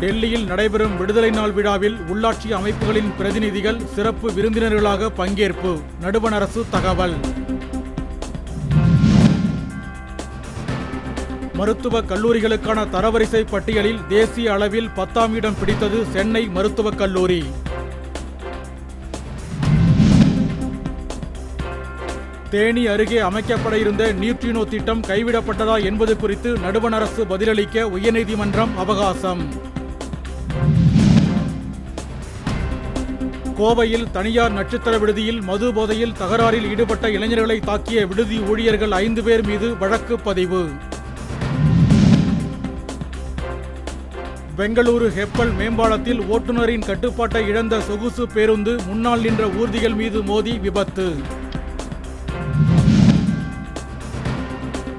டெல்லியில் நடைபெறும் விடுதலை நாள் விழாவில் உள்ளாட்சி அமைப்புகளின் பிரதிநிதிகள் சிறப்பு விருந்தினர்களாக பங்கேற்பு. நடுவண் அரசு தகவல். மருத்துவக் கல்லூரிகளுக்கான தரவரிசை பட்டியலில் தேசிய அளவில் பத்தாம் இடம் பிடித்தது சென்னை மருத்துவக் கல்லூரி. தேனி அருகே அமைக்கப்பட இருந்த நியூட்ரினோ திட்டம் கைவிடப்பட்டதா என்பது குறித்து நடுவண் அரசு பதிலளிக்க உயர்நீதிமன்றம் அவகாசம். கோவையில் தனியார் நட்சத்திர விடுதியில் மது போதையில் தகராறில் ஈடுபட்ட இளைஞர்களை தாக்கிய விடுதி ஊழியர்கள் ஐந்து பேர் மீது வழக்கு பதிவு. பெங்களூரு ஹெப்பல் மேம்பாலத்தில் ஓட்டுநரின் கட்டுப்பாட்டை இழந்த சொகுசு பேருந்து முன்னால் நின்ற ஊர்திகள் மீது மோதி விபத்து.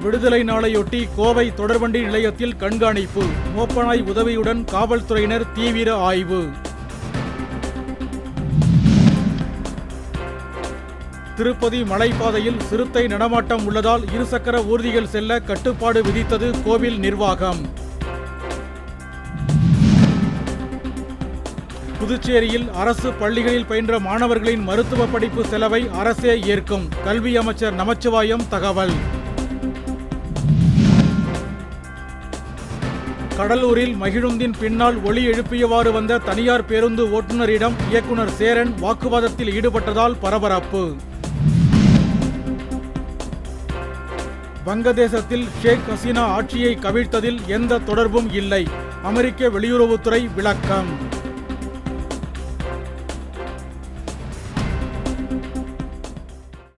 விடுதலை நாளையொட்டி கோவை தொடர்வண்டி நிலையத்தில் கண்காணிப்பு. மோப்பனாய் உதவியுடன் காவல்துறையினர் தீவிர ஆய்வு. திருப்பதி மலைப்பாதையில் சிறுத்தை நடமாட்டம் உள்ளதால் இருசக்கர ஊர்திகள் செல்ல கட்டுப்பாடு விதித்தது கோவில் நிர்வாகம். புதுச்சேரியில் அரசு பள்ளிகளில் பயின்ற மாணவர்களின் மருத்துவ படிப்பு செலவை அரசே ஏற்கும். கல்வி அமைச்சர் நமச்சிவாயம் தகவல். கடலூரில் மகிழுந்தின் பின்னால் ஒளி எழுப்பியவாறு வந்த தனியார் பேருந்து ஓட்டுநரிடம் இயக்குனர் சேரன் வாக்குவாதத்தில் ஈடுபட்டதால் பரபரப்பு. வங்கதேசத்தில் ஷேக் ஹசீனா ஆட்சியை கவிழ்த்ததில் எந்த தொடர்பும் இல்லை. அமெரிக்க வெளியுறவுத்துறை விளக்கம்.